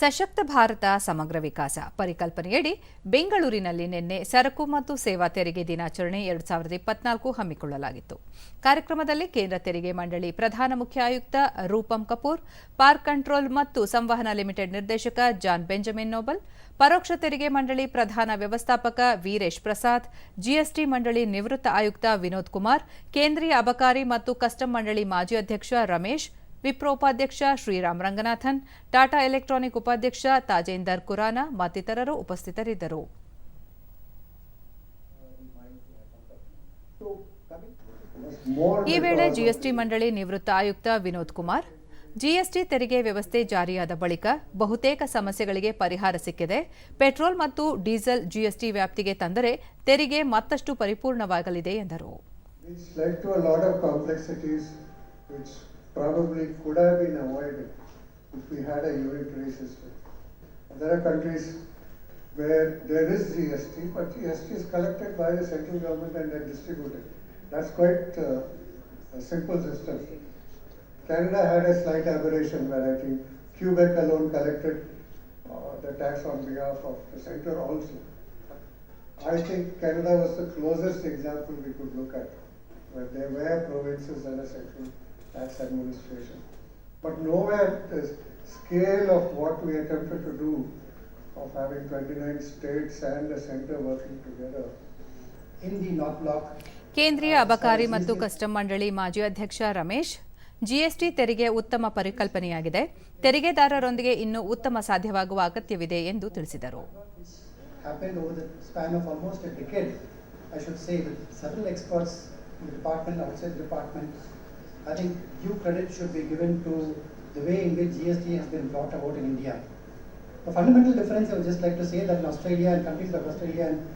ಸಶಕ್ತ ಭಾರತ ಸಮಗ್ರ ವಿಕಾಸ ಪರಿಕಲ್ಪನೆಯಡಿ ಬೆಂಗಳೂರಿನಲ್ಲಿ ನಿನ್ನೆ ಸರಕು ಮತ್ತು ಸೇವಾ ತೆರಿಗೆ ದಿನಾಚರಣೆ ಎರಡು ಸಾವಿರದ ಇಪ್ಪತ್ನಾಲ್ಕು ಹಮ್ಮಿಕೊಳ್ಳಲಾಗಿತ್ತು. ಕಾರ್ಯಕ್ರಮದಲ್ಲಿ ಕೇಂದ್ರ ತೆರಿಗೆ ಮಂಡಳಿ ಪ್ರಧಾನ ಮುಖ್ಯ ಆಯುಕ್ತ ರೂಪಂ ಕಪೂರ್, ಪಾರ್ಕ್ ಕಂಟ್ರೋಲ್ ಮತ್ತು ಸಂವಹನ ಲಿಮಿಟೆಡ್ ನಿರ್ದೇಶಕ ಜಾನ್ ಬೆಂಜಮಿನ್ ನೋಬಲ್, ಪರೋಕ್ಷ ತೆರಿಗೆ ಮಂಡಳಿ ಪ್ರಧಾನ ವ್ಯವಸ್ಥಾಪಕ ವೀರೇಶ್ ಪ್ರಸಾದ್, ಜಿಎಸ್ಟಿ ಮಂಡಳಿ ನಿವೃತ್ತ ಆಯುಕ್ತ ವಿನೋದ್ ಕುಮಾರ್, ಕೇಂದ್ರೀಯ ಅಬಕಾರಿ ಮತ್ತು ಕಸ್ಟಮ್ ಮಂಡಳಿ ಮಾಜಿ ಅಧ್ಯಕ್ಷ ರಮೇಶ್ ವಿಪ್ರೋ ಉಪಾಧ್ಯಕ್ಷ ಶ್ರೀರಾಮ್ ರಂಗನಾಥನ್, ಟಾಟಾ ಎಲೆಕ್ಟ್ರಾನಿಕ್ ಉಪಾಧ್ಯಕ್ಷ ತಾಜೇಂದರ್ ಕುರಾನ ಮತ್ತಿತರರು ಉಪಸ್ಥಿತರಿದ್ದರು. ಈ ವೇಳೆ ಜಿಎಸ್ಟಿ ಮಂಡಳಿ ನಿವೃತ್ತ ಆಯುಕ್ತ ವಿನೋದ್ ಕುಮಾರ್, ಜಿಎಸ್ಟಿ ತೆರಿಗೆ ವ್ಯವಸ್ಥೆ ಜಾರಿಯಾದ ಬಳಿಕ ಬಹುತೇಕ ಸಮಸ್ಯೆಗಳಿಗೆ ಪರಿಹಾರ ಸಿಕ್ಕಿದೆ. ಪೆಟ್ರೋಲ್ ಮತ್ತು ಡೀಸೆಲ್ ಜಿಎಸ್ಟಿ ವ್ಯಾಪ್ತಿಗೆ ತಂದರೆ ತೆರಿಗೆ ಮತ್ತಷ್ಟು ಪರಿಪೂರ್ಣವಾಗಲಿದೆ ಎಂದರು. Probably could have been avoided if we had a unitary system. There are countries where there is GST, but GST is collected by the central government and then distributed. That's quite uh, a simple system. Canada had a slight aberration where I think Quebec alone collected uh, the tax on behalf of the center also. I think Canada was the closest example we could look at, where there were provinces and a central tax administration. But nowhere the scale of what we attempted to do of having 29 states and the center working together in the North Block. ಕೇಂದ್ರೀಯ ಅಬಕಾರಿ ಮತ್ತು custom ಮಂಡಳಿ ಮಾಜಿ ಅಧ್ಯಕ್ಷ Ramesh GST ತೆರಿಗೆ ಉತ್ತಮ ಪರಿಕಲ್ಪನೆಯಾಗಿದೆ ತೆರಿಗೆದಾರರೊಂದಿಗೆ ಇನ್ನೂ ಉತ್ತಮ ಸಾಧ್ಯವಾಗುವ ಅಗತ್ಯವಿದೆ ಎಂದು ತಿಳಿಸಿದರು happened over the span of almost a decade, I should say, with several experts in the department, outside the department. I think due credit should be given to the way in which GST has been brought about in India. The fundamental difference, I would just like to say that in Australia and countries like Australia and